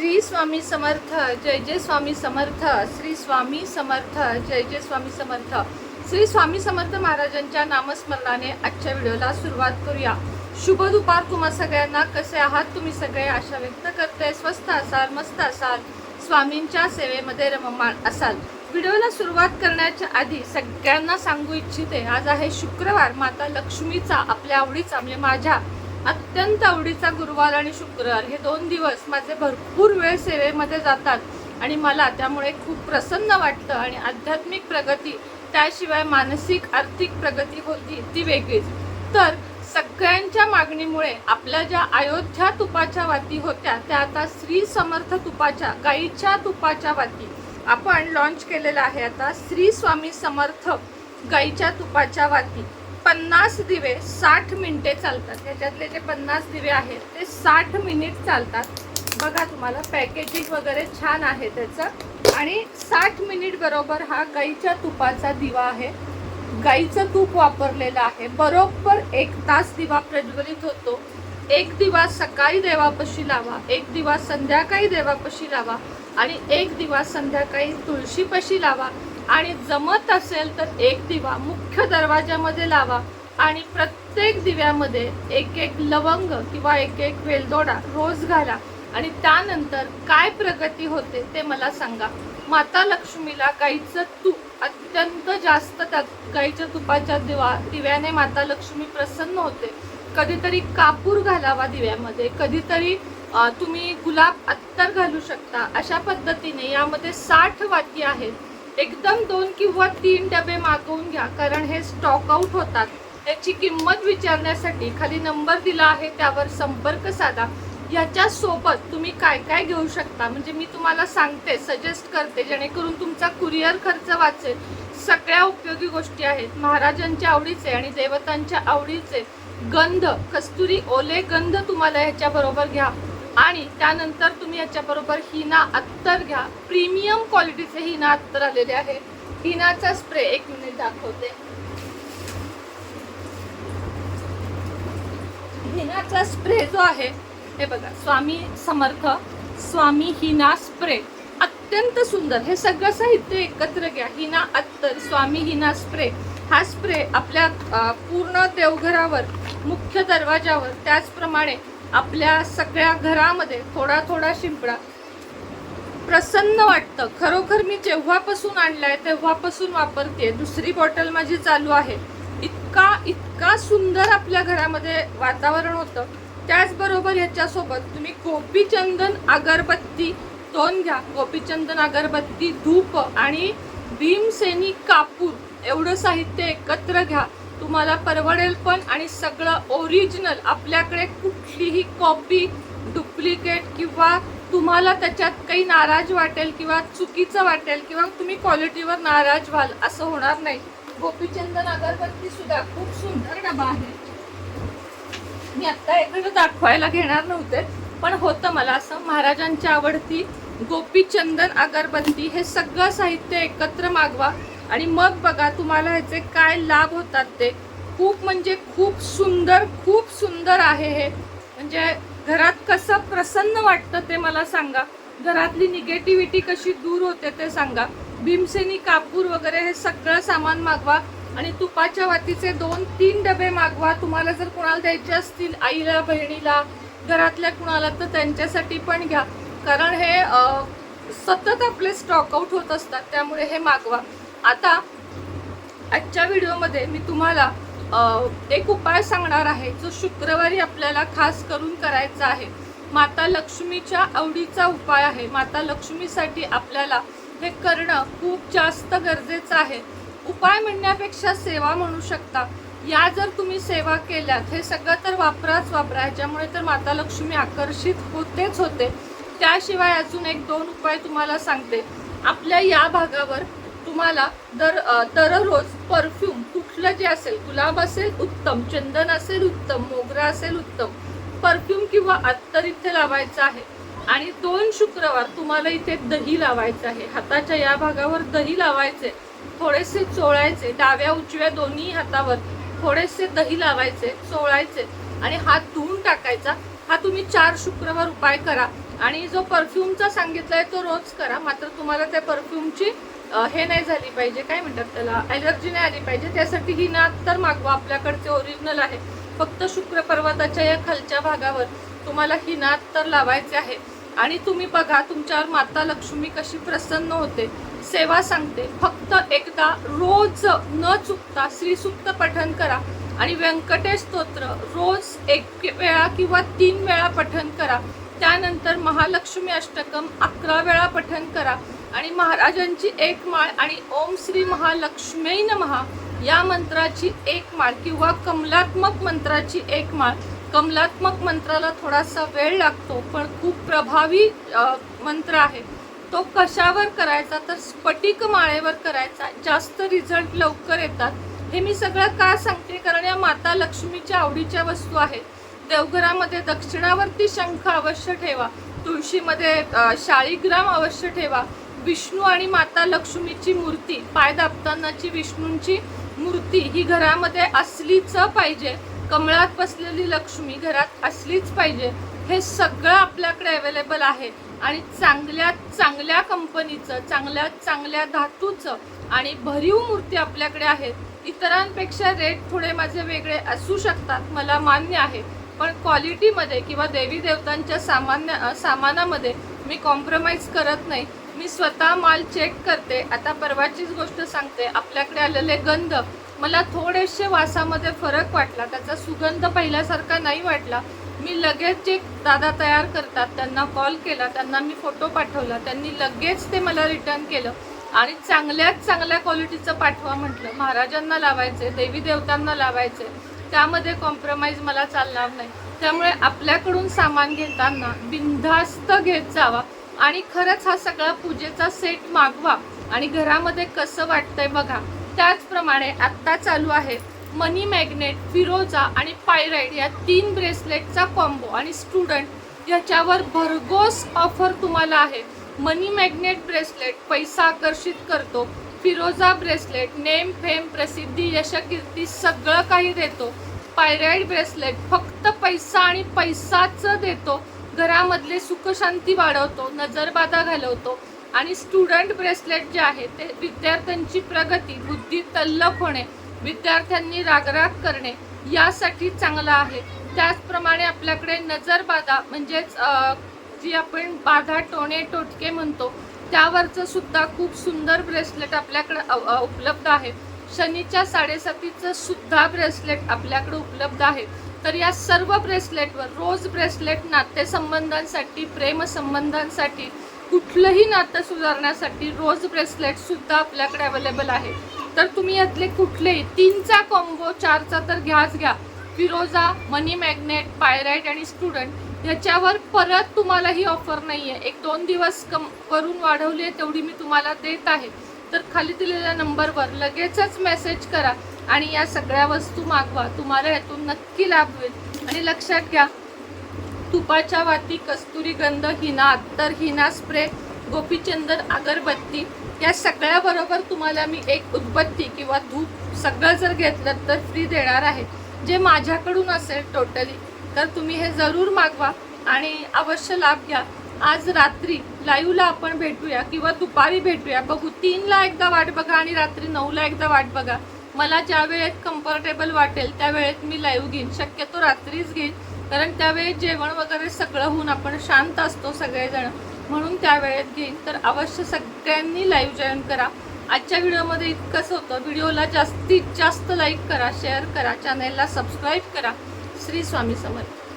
श्री स्वामी समर्थ जय जय स्वामी समर्थ श्री स्वामी समर्थ जय जय स्वामी समर्थ. श्री स्वामी समर्थ महाराजांच्या नामस्मरणाने आजच्या व्हिडिओला सुरुवात करूया. शुभ दुपार तुम्हा सगळ्यांना. कसे आहात तुम्ही सगळे? आशा व्यक्त करते स्वस्त असाल मस्त असाल. स्वामींच्या सेवेमध्ये रममाण असाल. व्हिडिओला सुरुवात करण्याच्या आधी सगळ्यांना सांगू इच्छिते आज आहे शुक्रवार. माता लक्ष्मीचा आपल्या आवडीचा म्हणजे माझ्या. अत्यंत आवडीचा गुरुवार आणि शुक्रवार हे दोन दिवस माझे भरपूर वेळ सेवेमध्ये जातात आणि मला त्यामुळे खूप प्रसन्न वाटतं आणि आध्यात्मिक प्रगती त्याशिवाय मानसिक आर्थिक प्रगती होती ती वेगळीच. तर सगळ्यांच्या मागणीमुळे आपल्या ज्या अयोध्या तुपाच्या वाती होत्या त्या आता श्री समर्थ तुपाच्या गाईच्या तुपाच्या वाती. आपण लॉन्च केलेलं आहे आता श्री स्वामी समर्थ गाईच्या तुपाच्या वाती. पन्नास दिवे साठ मिनिटे चालतात. ह्याच्यातले जे पन्नास दिवे आहेत ते साठ मिनिट चालतात. बघा तुम्हाला पॅकेजिंग वगैरे छान आहे त्याचं. आणि साठ मिनिट बरोबर हा गाईच्या तुपाचा दिवा आहे. गाईचं तूप वापरलेलं आहे. बरोबर एक तास दिवा प्रज्वलित होतो. एक दिवा सकाळी देवापशी लावा एक दिवा संध्याकाळी देवापशी लावा आणि एक दिवा संध्याकाळी तुळशीपाशी लावा. आणि जमत असेल तर एक दिवा मुख्य दरवाजामध्ये लावा आणि प्रत्येक दिव्यामध्ये एक एक लवंग किंवा एक एक वेलदोडा रोज घाला. आणि त्यानंतर काय प्रगती होते ते मला सांगा. माता लक्ष्मीला गाईचं तूप अत्यंत जास्त त्या गाईच्या तुपाच्या दिवा दिव्याने माता लक्ष्मी प्रसन्न होते. कधीतरी कापूर घालावा दिव्यामध्ये कधीतरी तुम्ही गुलाब अत्तर घालू शकता. अशा पद्धतीने यामध्ये साठ वाती आहेत. एकदम दोन किंवा तीन डबे मागवून घ्या कारण हे स्टॉक आउट होतात. याची किंमत विचारण्यासाठी खाली नंबर दिला आहे त्यावर संपर्क साधा. ह्याच्यासोबत तुम्ही काय काय घेऊ शकता? म्हणजे मी तुम्हाला सांगते सजेस्ट करते जेणेकरून तुमचा कुरिअर खर्च वाचेल. सगळ्या उपयोगी गोष्टी आहेत. महाराजांच्या आवडीचे आणि देवतांच्या आवडीचे गंध कस्तुरी ओले गंध तुम्हाला ह्याच्याबरोबर घ्या. आणि त्यानंतर तुम्ही याच्याबरोबर हिना अत्तर घ्या. प्रीमियम क्वालिटीचे हिना अत्तर आलेले आहे. हिनाचा स्प्रे एक मिनिट दाखवते. हिनाचा स्प्रे जो आहे हे बघा स्वामी समर्थ स्वामी हिना स्प्रे. अत्यंत सुंदर. हे सगळं साहित्य एकत्र घ्या. हिना अत्तर स्वामी हिना स्प्रे. हा स्प्रे आपल्या पूर्ण देवघरावर मुख्य दरवाजावर त्याचप्रमाणे आपल्या सगळ्या घरामध्ये थोडा थोडा शिंपडा. प्रसन्न वाटतं. खरोखर मी जेव्हापासून आणलाय तेव्हापासून वापरते दुसरी बॉटल माझी चालू आहे. इतका इतका सुंदर आपल्या घरामध्ये वातावरण होतं. त्याचबरोबर ह्याच्यासोबत तुम्ही गोपीचंदन अगरबत्ती दोन घ्या. गोपीचंदन अगरबत्ती धूप आणि भीमसेनी कापूर एवढं साहित्य एकत्र घ्या. तुम्हाला परवडेल पण आणि सगळं ओरिजिनल आपल्याकडे कुठलीही कॉपी डुप्लिकेट किंवा तुम्हाला त्याच्यात काही नाराज वाटेल किंवा चुकीचं वाटेल किंवा तुम्ही क्वालिटीवर नाराज व्हाल असं होणार नाही. गोपीचंदन अगरबत्ती सुद्धा खूप सुंदर डबा आहे. मी आता एखादं दाखवायला घेणार नव्हते पण होतं मला असं. महाराजांच्या आवडती गोपीचंदन अगरबत्ती हे सगळं साहित्य एकत्र मागवा. आणि मग बघा तुम्हाला ह्याचे काय लाभ होतात ते. खूप म्हणजे खूप सुंदर खूप सुंदर आहे हे. म्हणजे घरात कसं प्रसन्न वाटतं ते मला सांगा. घरातली निगेटिव्हिटी कशी दूर होते ते सांगा. भीमसेनी कापूर वगैरे हे सगळं सामान मागवा आणि तुपाच्या वातीचे दोन तीन डबे मागवा. तुम्हाला जर कोणाला द्यायचे असतील आईला बहिणीला घरातल्या कुणाला तर त्यांच्यासाठी पण घ्या. कारण हे सतत आपले स्टॉकआउट होत असतात त्यामुळे हे मागवा. आता आजच्या व्हिडिओमध्ये मी तुम्हाला एक उपाय सांगणार आहे जो शुक्रवारी आपल्याला खास करून करायचा आहे. माता लक्ष्मीच्या आवडीचा उपाय आहे. माता लक्ष्मीसाठी आपल्याला हे करणं खूप जास्त गरजेचं आहे. उपाय म्हणण्यापेक्षा सेवा म्हणू शकता. या जर तुम्ही सेवा केल्यात हे सगळं तर वापराच वापरा. ह्याच्यामुळे तर माता लक्ष्मी आकर्षित होतेच होते. त्याशिवाय अजून एक दोन उपाय तुम्हाला सांगते. आपल्या या भागावर तुम्हाला दर दररोज परफ्यूम कुठलं जे असेल गुलाब असेल उत्तम चंदन असेल उत्तम मोगरा असेल उत्तम परफ्यूम किंवा अत्तर इथे लावायचं आहे. आणि दोन शुक्रवार तुम्हाला इथे दही लावायचं आहे. हाताच्या या भागावर दही लावायचे थोडेसे चोळायचे डाव्या उजव्या दोन्ही हातावर थोडेसे दही लावायचे चोळायचे आणि हात धुवून टाकायचा. हा तुम्ही चार शुक्रवार उपाय करा. आणि जो परफ्यूमचा सांगितलाय तो रोज करा. मात्र तुम्हाला त्या परफ्यूमची हे नाही झाली पाहिजे काय म्हणतात त्याला ॲलर्जी नाही आली पाहिजे त्यासाठी ही नात तर मागवा आपल्याकडचे ओरिजिनल आहे. फक्त शुक्र पर्वताच्या या खालच्या भागावर तुम्हाला ही नात तर लावायचे आहे. आणि तुम्ही बघा तुमच्यावर माता लक्ष्मी कशी प्रसन्न होते. सेवा सांगते फक्त एकदा रोज न चुकता श्रीसुक्त पठन करा. आणि व्यंकटेश स्तोत्र रोज एक वेळा किंवा तीन वेळा पठन करा. त्यानंतर महालक्ष्मी अष्टकम अकरा वेळा पठन करा. आणि महाराजांची एक माळ आणि ओम श्री महालक्ष्मी नमहा या मंत्राची एक माळ किंवा कमलात्मक मंत्राची एक माळ. कमलात्मक मंत्राला थोडासा वेळ लागतो पण खूप प्रभावी मंत्र आहे. तो कशावर करायचा? तर स्फटिक माळेवर करायचा. जास्त रिझल्ट लवकर येतात. हे मी सगळं का सांगते? कारण या माता लक्ष्मीच्या आवडीच्या वस्तू आहेत. देवघरामध्ये दक्षिणावरती शंख अवश्य ठेवा. तुळशीमध्ये शाळीग्राम अवश्य ठेवा. विष्णू आणि माता लक्ष्मीची मूर्ती पाय दाबतानाची विष्णूंची मूर्ती ही घरामध्ये असलीच पाहिजे. कमळात बसलेली लक्ष्मी घरात असलीच पाहिजे. हे सगळं आपल्याकडे अवेलेबल आहे. आणि चांगल्या चांगल्या कंपनीचं चांगल्या चांगल्या धातूचं आणि भरीव मूर्ती आपल्याकडे आहेत. इतरांपेक्षा रेट थोडे माझे वेगळे असू शकतात मला मान्य आहे. पण क्वालिटीमध्ये किंवा देवी देवतांच्या सामान्य सामानामध्ये मी कॉम्प्रोमाइज करत नाही. मी स्वतः माल चेक करते. आता परवाचीच गोष्ट सांगते. आपल्याकडे आलेले गंध मला थोडेसे वासामध्ये फरक वाटला. त्याचा सुगंध पहिल्यासारखा नाही वाटला. मी लगेच जे दादा तयार करतात त्यांना कॉल केला त्यांना मी फोटो पाठवला त्यांनी लगेच ते मला रिटर्न केलं. आणि चांगल्यात चांगल्या क्वालिटीचं पाठवा म्हटलं. महाराजांना लावायचे देवी देवतांना लावायचे. त्यामध्ये कॉम्प्रोमाइज मला चालणार नाही. त्यामुळे आपल्याकडून सामान घेताना बिनधास्त घेत जावा. आणि खरंच हा सगळा पूजेचा सेट मागवा. आणि घरामध्ये कसं वाटतंय बघा. त्याचप्रमाणे आत्ता चालू आहे मनी मॅग्नेट फिरोजा आणि पायराईड या तीन ब्रेसलेटचा कॉम्बो आणि स्टुडंट याच्यावर भरघोस ऑफर तुम्हाला आहे. मनी मॅग्नेट ब्रेसलेट पैसा आकर्षित करतो. फिरोजा ब्रेसलेट नेम फेम प्रसिद्धी यशकीर्ती सगळं काही देतो. पायराईड ब्रेसलेट फक्त पैसा आणि पैसाच देतो. घरामधले सुखशांती वाढवतो नजरबाधा घालवतो. आणि स्टुडंट ब्रेसलेट जे आहे ते विद्यार्थ्यांची प्रगती बुद्धी तल्लख होणे विद्यार्थ्यांनी रागराग करणे यासाठी चांगला आहे. त्याचप्रमाणे आपल्याकडे नजरबाधा म्हणजेच जी आपण बाधा टोणे टोटके म्हणतो त्यावरचं सुद्धा खूप सुंदर ब्रेसलेट आपल्याकडे उपलब्ध आहे. शनीच्या साडेसातीचं सुद्धा ब्रेसलेट आपल्याकडे उपलब्ध आहे. तर या सर्व ब्रेसलेटवर रोज ब्रेसलेट नातेसंबंधांसाठी प्रेमसंबंधांसाठी कुठलंही नातं सुधारण्यासाठी रोज ब्रेसलेटसुद्धा आपल्याकडे अवेलेबल आहे. तर तुम्ही यातले कुठलेही तीनचा कॉम्बो चारचा तर घ्याच घ्या. फिरोजा मनी मॅग्नेट पायराईट आणि स्टुडंट ह्याच्यावर परत तुम्हाला ही ऑफर नाही आहे एक दोन दिवस कम करून वाढवली आहे तेवढी मी तुम्हाला देत आहे. तर खाली दिलेल्या नंबरवर लगेचच मेसेज करा आणि या सगळ्या वस्तू मागवा. तुम्हाला यातून नक्की लाभ होईल. आणि लक्षात घ्या तुपाच्या वाती कस्तुरी गंध हिना अत्तर हिना स्प्रे गोपीचंदन अगरबत्ती या सगळ्याबरोबर तुम्हाला मी एक उदबत्ती किंवा धूप सगळं जर घेतलं तर फ्री देणार आहे. जे माझ्याकडून असेल टोटली तर तुम्ही हे जरूर मागवा आणि अवश्य लाभ घ्या. आज रात्री लाईव्हला आपण भेटूया किंवा दुपारी भेटूया. बघू तीनला एकदा वाट बघा आणि रात्री नऊला एकदा वाट बघा. मला ज्या वेळेत कम्फर्टेबल वाटेल त्या वेळेत मी लाईव्ह घेईन. शक्यतो रात्रीच घेईन. कारण त्यावेळेत जेवण वगैरे सगळं होऊन आपण शांत असतो सगळेजण. म्हणून त्या वेळेत घेईन. तर अवश्य सगळ्यांनी लाईव्ह जॉईन करा. आजच्या व्हिडिओमध्ये इतकंच होतं. व्हिडिओला जास्तीत जास्त लाईक करा शेअर करा चॅनेलला सबस्क्राईब करा. श्री स्वामी समर्थ.